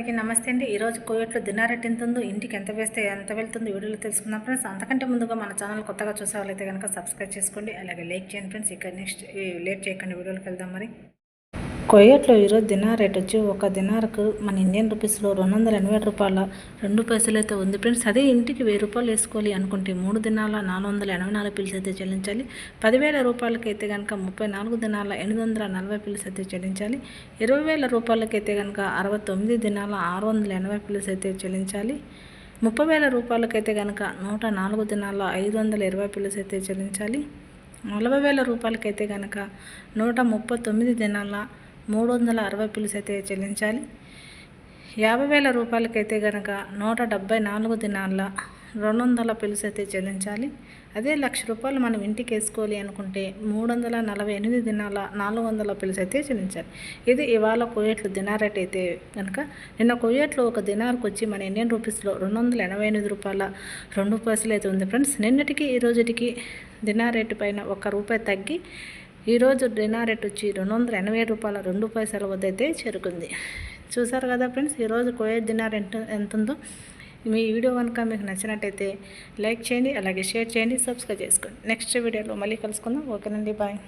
అందరికీ నమస్తే అండి. ఈరోజు కోయట్లో దినారెట్ ఎంత ఉందో ఇంటికి ఎంత వేస్తే ఎంత వెళ్తుందో వీడియోలో తెలుసుకుందాం ఫ్రెండ్స్. అంతకంటే ముందుగా మన ఛానల్ కొత్తగా చూసే వాళ్ళైతే కనుక సబ్స్క్రైబ్ చేసుకోండి. అలాగే లైక్ చేయండి ఫ్రెండ్స్. ఇక్కడ నెక్స్ట్ లేట్ చేయకండి వీడియోలోకి వెళ్దాం మరి. కొయ్యట్లో ఈరోజు దినార్ రేట్ వచ్చి ఒక దినార్కు మన ఇండియన్ రూపీస్లో రెండు వందల ఎనభై రూపాయల రెండు పైసలు అయితే ఉంది. ఫ్రెండ్స్ అదే ఇంటికి వెయ్యి రూపాయలు వేసుకోవాలి అనుకుంటే మూడు దినాల నాలుగు వందల ఎనభై నాలుగు పిల్స్ అయితే చెల్లించాలి. పదివేల రూపాయలకైతే కనుక ముప్పై నాలుగు దినాల ఎనిమిది వందల నలభై పిల్స్ అయితే చెల్లించాలి. ఇరవై వేల రూపాయలకైతే కనుక అరవై తొమ్మిది దినాల ఆరు వందల ఎనభై పిల్స్ అయితే చెల్లించాలి. ముప్పై వేల రూపాయలకైతే కనుక నూట నాలుగు దినాల ఐదు వందల ఇరవై పిల్స్ అయితే చెల్లించాలి. నలభై వేల రూపాయలకైతే కనుక నూట ముప్పై తొమ్మిది దినాల మూడు వందల అరవై పిలుసు అయితే చెల్లించాలి. యాభై వేల రూపాయలకైతే కనుక నూట డెబ్బై నాలుగు దినాల రెండు వందల పిలుసు అయితే చెల్లించాలి. అదే లక్ష రూపాయలు మనం ఇంటికి వేసుకోవాలి అనుకుంటే మూడు వందల నలభై ఎనిమిది దినాల నాలుగు వందల పిలుసు అయితే చెల్లించాలి. ఇది ఇవాళ కోయేట్లు దినార్ రేట్ అయితే కనుక నిన్న కోయేట్లో ఒక దినార్కి వచ్చి మన ఇండియన్ రూపీస్లో రెండు వందల ఎనభై ఎనిమిది రూపాయల రెండు పైసలు అయితే ఉంది. ఫ్రెండ్స్ నిన్నటికి ఈ రోజుటికి దినార్ రేటు పైన ఒక రూపాయి తగ్గి ఈరోజు డినార్ రేట్ వచ్చి రెండు వందల ఎనభై రూపాయల రెండు పైసల వద్ద అయితే చేరుకుంది. చూసారు కదా ఫ్రెండ్స్ ఈరోజు కోయర్ డినార్ ఎంత ఎంత ఉందో మీ వీడియో కనుక మీకు నచ్చినట్టయితే లైక్ చేయండి అలాగే షేర్ చేయండి సబ్స్క్రైబ్ చేసుకోండి. నెక్స్ట్ వీడియోలో మళ్ళీ కలుసుకుందాం. ఓకేనండి బాయ్.